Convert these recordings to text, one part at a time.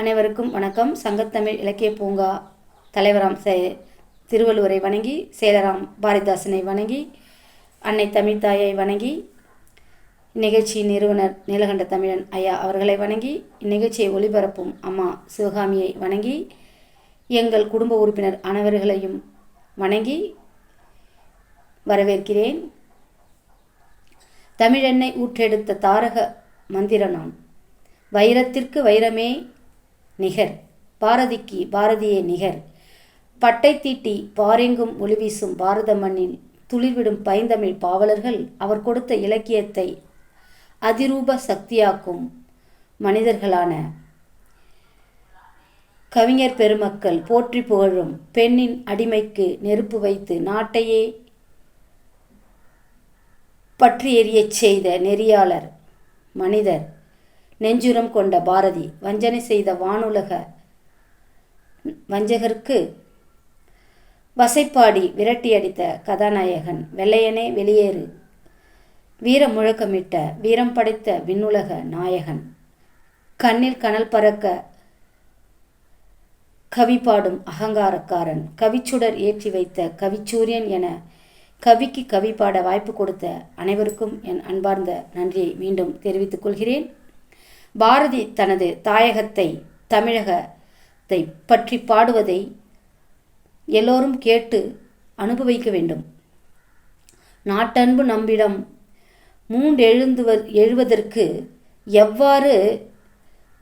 அனைவருக்கும் வணக்கம். சங்கத்தமிழ் இலக்கிய பூங்கா தலைவராம் சே திருவள்ளுவரை வணங்கி சேலராம் பாரதிதாசனை வணங்கி அன்னை தமிழ்தாயை வணங்கி இந்நிகழ்ச்சி நிறுவனர் நீலகண்ட தமிழன் ஐயா அவர்களை வணங்கி இந்நிகழ்ச்சியை ஒளிபரப்பும் அம்மா சிவகாமியை வணங்கி எங்கள் குடும்ப உறுப்பினர் அனைவர்களையும் வணங்கி வரவேற்கிறேன். தமிழெண்ணை ஊற்றெடுத்த தாரக மந்திரனாம். வைரத்திற்கு வைரமே நிகர். பாரதிக்கு பாரதியே நிகர். பட்டை தீட்டி பாரெங்கும் ஒளிவீசும் பாரத மண்ணில் துளிர்விடும் பைந்தமிழ் பாவலர்கள் அவர் கொடுத்த இலக்கியத்தை அதிரூப சக்தியாக்கும் மனிதர்களான கவிஞர் பெருமக்கள் போற்றி புகழும் பெண்ணின் அடிமைக்கு நெருப்பு வைத்து நாட்டையே பற்றி எரியச் செய்த நெறியாளர் மனிதர். நெஞ்சுரம் கொண்ட பாரதி வஞ்சனை செய்த வானுலக வஞ்சகருக்கு வசைப்பாடி விரட்டியடித்த கதாநாயகன் வெள்ளையனே வெளியேறு. வீர முழக்கமிட்ட வீரம் படைத்த விண்ணுலக நாயகன். கண்ணில் கனல் பறக்க கவி பாடும் அகங்காரக்காரன். கவிச்சுடர் ஏற்றி வைத்த கவிச்சூரியன் என கவிக்கு கவி பாட வாய்ப்பு கொடுத்த அனைவருக்கும் என் அன்பார்ந்த நன்றியை மீண்டும் தெரிவித்துக் கொள்கிறேன். பாரதி தனது தாயகத்தை தமிழகத்தை பற்றி பாடுவதை எல்லோரும் கேட்டு அனுபவிக்க வேண்டும். நாட்டன்பு நம்பிடம் மூண்டெழுந்துவ எழுவதற்கு எவ்வாறு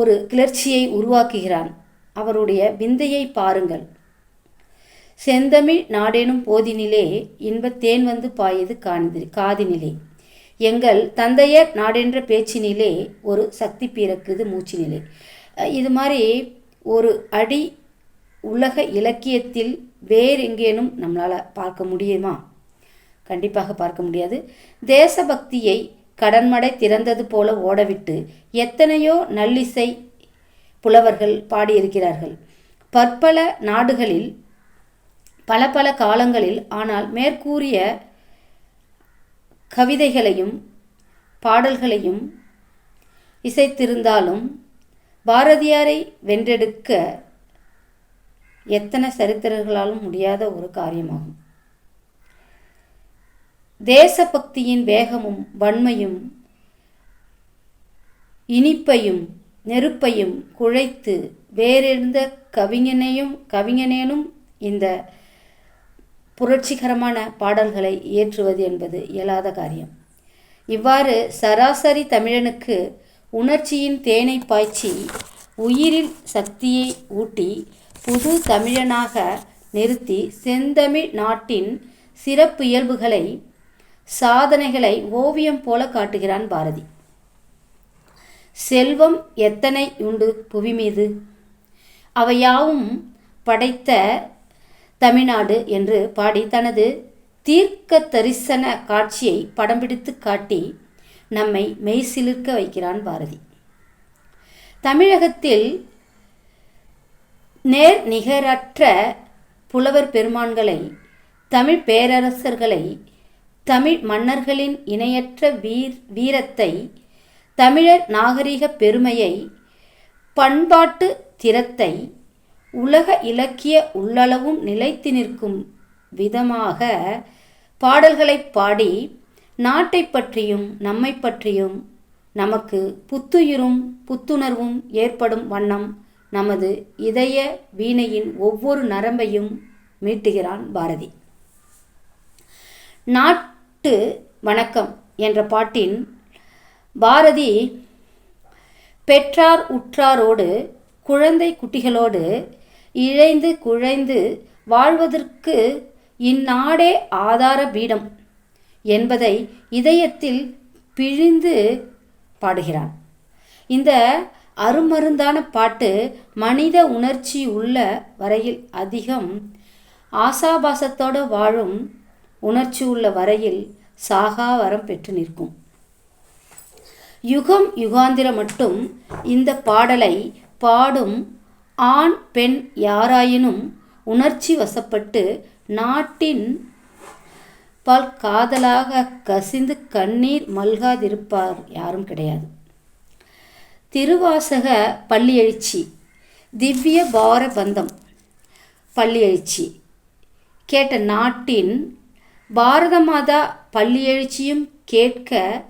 ஒரு கிளர்ச்சியை உருவாக்குகிறான்? அவருடைய விந்தையை பாருங்கள். செந்தமிழ் நாடேனும் போதினிலே இன்பத்தேன் வந்து பாயது காண்தி காதினிலே. எங்கள் தந்தையர் நாடென்ற பேச்சினிலே ஒரு சக்தி பிறக்குது மூச்சினிலே. இது மாதிரி ஒரு அடி உலக இலக்கியத்தில் வேறெங்கேனும் நம்மளால் பார்க்க முடியுமா? கண்டிப்பாக பார்க்க முடியாது. தேசபக்தியை கடன்மடை திறந்தது போல ஓடவிட்டு எத்தனையோ நல்லிசை புலவர்கள் பாடியிருக்கிறார்கள். பற்பல நாடுகளில் பல பல காலங்களில் ஆனால் மேற்கூறிய கவிதைகளையும் பாடல்களையும் இசைத்திருந்தாலும் பாரதியாரை வென்றெடுக்க எத்தனை சரித்திரர்களாலும் முடியாத ஒரு காரியமாகும். தேசபக்தியின் வேகமும் வன்மையும் இனிப்பையும் நெருப்பையும் குழைத்து வேறெழுந்த கவிஞனையும் கவிஞனேனும் இந்த புரட்சிகரமான பாடல்களை இயற்றுவது என்பது இயலாத காரியம். இவ்வாறு சராசரி தமிழனுக்கு உணர்ச்சியின் தேனை பாய்ச்சி உயிரில் சக்தியை ஊட்டி புது தமிழனாக நிறுத்தி செந்தமிழ் நாட்டின் சிறப்பு இயல்புகளை சாதனைகளை ஓவியம் போல காட்டுகிறான் பாரதி. செல்வம் எத்தனை உண்டு புவி மீது? அவையாவும் படைத்த தமிழ்நாடு என்று பாடி தனது தீர்க்க தரிசன காட்சியை படம் பிடித்து காட்டி நம்மை மெய்சிலிர்க்க வைக்கிறான் பாரதி. தமிழகத்தில் நேர் நிகரற்ற புலவர் பெருமான்களை தமிழ் பேரரசர்களை தமிழ் மன்னர்களின் இணையற்ற வீர் வீரத்தை தமிழர் நாகரிக பெருமையை பண்பாட்டு திறத்தை உலக இலக்கிய உள்ளளவும் நிலைத்து நிற்கும் விதமாக பாடல்களை பாடி நாட்டை பற்றியும் நம்மை பற்றியும் நமக்கு புத்துயிரும் புத்துணர்வும் ஏற்படும் வண்ணம் நமது இதய வீணையின் ஒவ்வொரு நரம்பையும் மீட்டுகிறான் பாரதி. நாட்டு வணக்கம் என்ற பாட்டின் பாரதி பெற்றார் உற்றாரோடு குழந்தை குட்டிகளோடு இழைந்து குழைந்து வாழ்வதற்கு இந்நாடே ஆதார பீடம் என்பதை இதயத்தில் பிழிந்து பாடுகிறான். இந்த அருமருந்தான பாட்டு மனித உணர்ச்சி உள்ள வரையில் அதிகம் ஆசாபாசத்தோடு வாழும் உணர்ச்சி உள்ள வரையில் சாகா வரம் பெற்று நிற்கும். யுகம் யுகாந்திரம் மட்டும் இந்த பாடலை பாடும் ஆண் பெண் யாராயினும் உணர்ச்சி வசப்பட்டு நாட்டின் பால் காதலாக கசிந்து கண்ணீர் மல்காதிருப்பார் யாரும் கிடையாது. திருவாசக பள்ளி எழுச்சி திவ்ய பார பந்தம் பள்ளி எழுச்சி கேட்ட நாட்டின் பாரத மாதா பள்ளி எழுச்சியும் கேட்க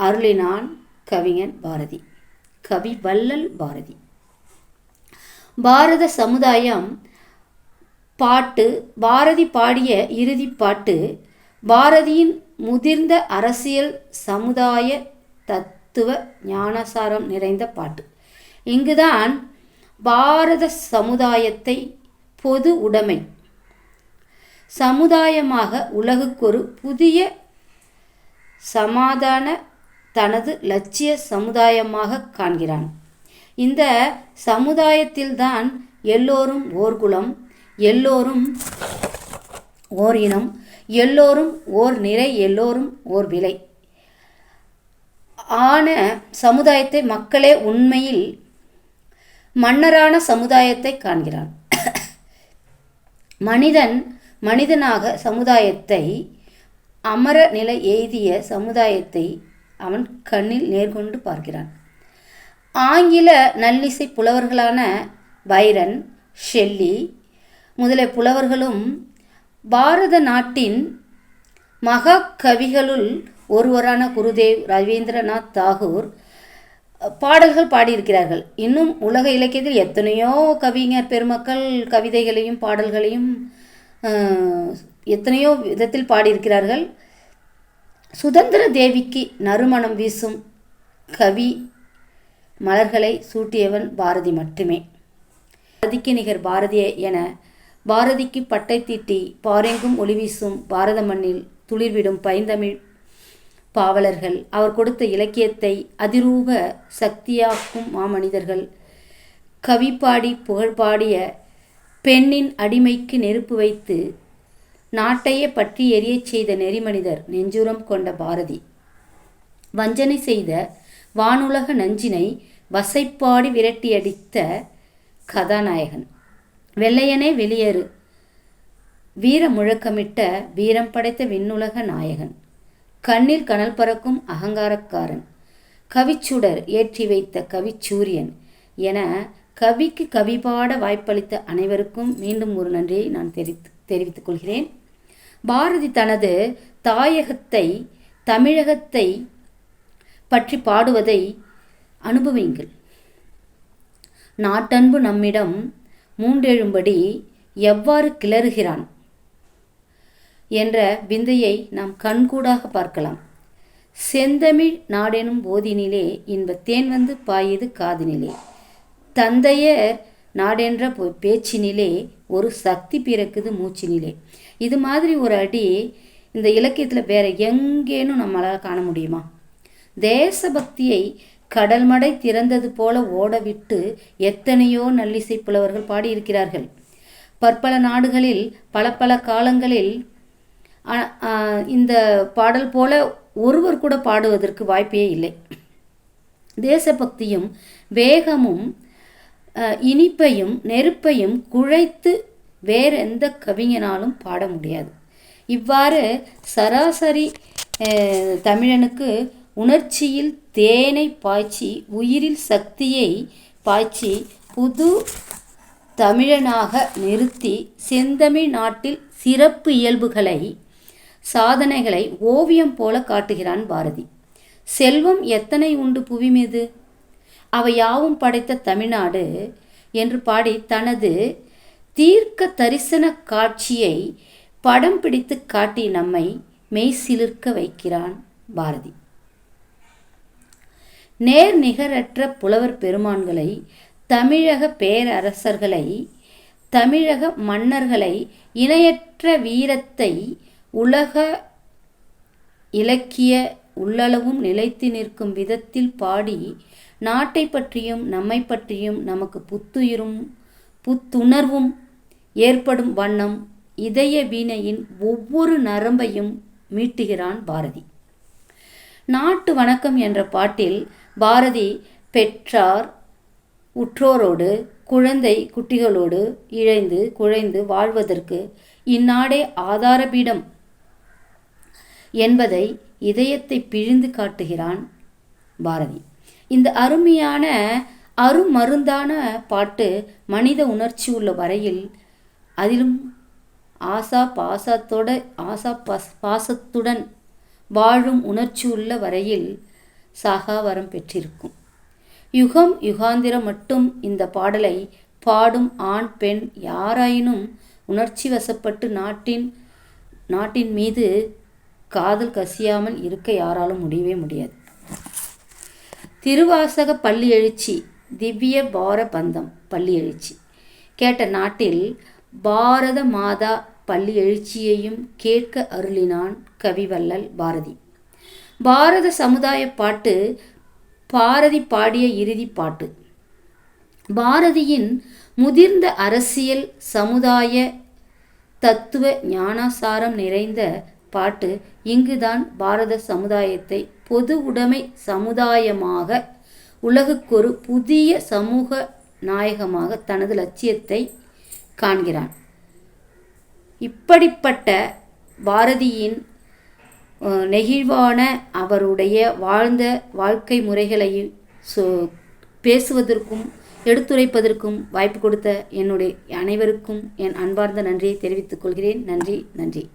அருளினான் கவிஞன் பாரதி. கவி வள்ளல் பாரதி. பாரத சமுதாயம் பாட்டு பாரதி பாடிய இறுதி பாட்டு பாரதியின் முதிர்ந்த அரசியல் சமுதாய தத்துவ ஞானசாரம் நிறைந்த பாட்டு. இங்குதான் பாரத சமுதாயத்தை பொது உடைமை சமுதாயமாக உலகுக்கொரு புதிய சமாதான தனது லட்சிய சமுதாயமாக காண்கிறான். இந்த சமுதாயத்தில்தான் எல்லோரும் ஓர் குலம் எல்லோரும் ஓர் இனம் எல்லோரும் ஓர் நிறை எல்லோரும் ஓர் விலை ஆன சமுதாயத்தை மக்களே உண்மையில் மன்னரான சமுதாயத்தை காண்கிறான். மனிதன் மனிதனாக சமுதாயத்தை அமர நிலை எய்திய சமுதாயத்தை அவன் கண்ணில் நேர்கொண்டு பார்க்கிறான். ஆங்கில நல்லிசை புலவர்களான பைரன் ஷெல்லி முதலிய புலவர்களும் பாரத நாட்டின் மகாகவிகளுள் ஒருவரான குருதேவ் ரவீந்திரநாத் தாகூர் பாடல்கள் பாடியிருக்கிறார்கள். இன்னும் உலக இலக்கியத்தில் எத்தனையோ கவிஞர் பெருமக்கள் கவிதைகளையும் பாடல்களையும் எத்தனையோ விதத்தில் பாடியிருக்கிறார்கள். சுதந்திர தேவிக்கு நறுமணம் வீசும் கவி மலர்களை சூட்டியவன் பாரதி மட்டுமே. பாரதிக்கு நிகர் பாரதிய என பாரதிக்கு பட்டை தீட்டி பாரெங்கும் ஒளி வீசும் பாரத மண்ணில் துளிர்விடும் பைந்தமிழ் பாவலர்கள். அவர் கொடுத்த இலக்கியத்தை அதிரூப சக்தியாக்கும் மாமனிதர்கள். கவி பாடி புகழ் பாடிய பெண்ணின் அடிமைக்கு நெருப்பு வைத்து நாட்டையே பற்றி எரியச் செய்த நெறிமனிதர் நெஞ்சுரம் கொண்ட பாரதி. வஞ்சனை செய்த வானுலக நஞ்சினை வசைப்பாடி விரட்டியடித்த கதாநாயகன். வெள்ளையனே வெளியேறு. வீர முழக்கமிட்ட வீரம் படைத்த விண்ணுலக நாயகன். கண்ணில் கனல் பறக்கும் அகங்காரக்காரன். கவிச்சுடர் ஏற்றி வைத்த கவிச்சூரியன் என கவிக்கு கவி பாட வாய்ப்பளித்த அனைவருக்கும் மீண்டும் ஒரு நன்றியை நான் தெரிவித்து தெரிவித்துக் கொள்கிறேன். பாரதி தனது தாயகத்தை தமிழகத்தை பற்றி பாடுவதை அனுபவியுங்கள் நாட்டன்பு நம்மிடம் மூண்டெழும்படி எவ்வாறு கிளறுகிறான்? என்ற விந்தையை நாம் கண்கூடாக பார்க்கலாம். செந்தமிழ் நாடெனும் போதினிலே இன்ப தேன் வந்து பாயுது காதினிலே. தந்தையர் நாடென்ற பேச்சினிலே ஒரு சக்தி பிறக்குது மூச்சினிலே. இது மாதிரி ஒரு அடி இந்த இலக்கியத்தில் வேற எங்கேனும் நம்மளால் காண முடியுமா? தேசபக்தியை கடல் மடை திறந்தது போல ஓடவிட்டு எத்தனையோ நல்லிசை புலவர்கள் பாடியிருக்கிறார்கள். பற்பல நாடுகளில் பல பல காலங்களில் இந்த பாடல் போல ஒருவர் கூட பாடுவதற்கு வாய்ப்பே இல்லை. தேசபக்தியும் வேகமும் இனிப்பையும் நெருப்பையும் குழைத்து வேற எந்த கவிஞனாலும் பாட முடியாது. இவ்வாறு சராசரி தமிழனுக்கு உணர்ச்சியில் தேனை பாய்ச்சி உயிரில் சக்தியை பாய்ச்சி புது தமிழனாக நிறுத்தி செந்தமிழ் நாட்டில் சிறப்பு இயல்புகளை சாதனைகளை ஓவியம் போல காட்டுகிறான் பாரதி. செல்வம் எத்தனை உண்டு புவி மீது? அவை யாவும் படைத்த தமிழ்நாடு என்று பாடி தனது தீர்க்க தரிசன காட்சியை படம் பிடித்து காட்டி நம்மை மெய்சிலிர்க்க வைக்கிறான் பாரதி. நேர் நிகரற்ற புலவர் பெருமான்களை தமிழக பேரரசர்களை தமிழக மன்னர்களை இணையற்ற வீரத்தை உலக இலக்கிய உள்ளளவும் நிலைத்து நிற்கும் விதத்தில் பாடி நாட்டை பற்றியும் நம்மை பற்றியும் நமக்கு புத்துயிரும் புத்துணர்வும் ஏற்படும் வண்ணம் இதய வீணையின் ஒவ்வொரு நரம்பையும் மீட்டுகிறான் பாரதி. நாட்டு வணக்கம் என்ற பாட்டில் பாரதி பெற்றார் உற்றோரோடு குழந்தை குட்டிகளோடு இழைந்து குழைந்து வாழ்வதற்கு இந்நாடே ஆதாரபீடம் என்பதை இதயத்தை பிழிந்து காட்டுகிறான் பாரதி. இந்த அருமையான அருமருந்தான பாட்டு மனித உணர்ச்சி உள்ள வரையில் அதிலும் ஆசா பாசத்தோட ஆசா பாஸ் பாசத்துடன் வாழும் உணர்ச்சி உள்ள வரையில் சாகாவரம் பெற்றிருக்கும். யுகம் யுகாந்திரம் மட்டும் இந்த பாடலை பாடும் ஆண் பெண் யாராயினும் உணர்ச்சி வசப்பட்டு நாட்டின் நாட்டின் மீது காதல் கசியாமல் இருக்க யாராலும் முடியவே முடியாது. திருவாசக பள்ளி எழுச்சி திவ்ய பார பந்தம் பள்ளி எழுச்சி. கேட்ட நாட்டில் பாரத மாதா பள்ளி எழுச்சியையும் கேட்க அருளினான் கவிவல்லல் பாரதி. பாரத சமுதாய பாட்டு பாரதி பாடிய இறுதி பாட்டு. பாரதியின் முதிர்ந்த அரசியல் சமுதாய தத்துவ ஞானாசாரம் நிறைந்த பாட்டு இங்குதான் பாரத சமுதாயத்தை பொது உடைமை சமுதாயமாக உலகுக்கொரு புதிய சமூக நாயகமாக தனது லட்சியத்தை காண்கிறான். இப்படிப்பட்ட பாரதியின் நெகிழ்வான அவருடைய வாழ்ந்த வாழ்க்கை முறைகளை சொ பேசுவதற்கும் எடுத்துரைப்பதற்கும் வாய்ப்பு கொடுத்த என்னுடைய அனைவருக்கும் என் அன்பார்ந்த நன்றியை தெரிவித்துக் கொள்கிறேன். நன்றி நன்றி.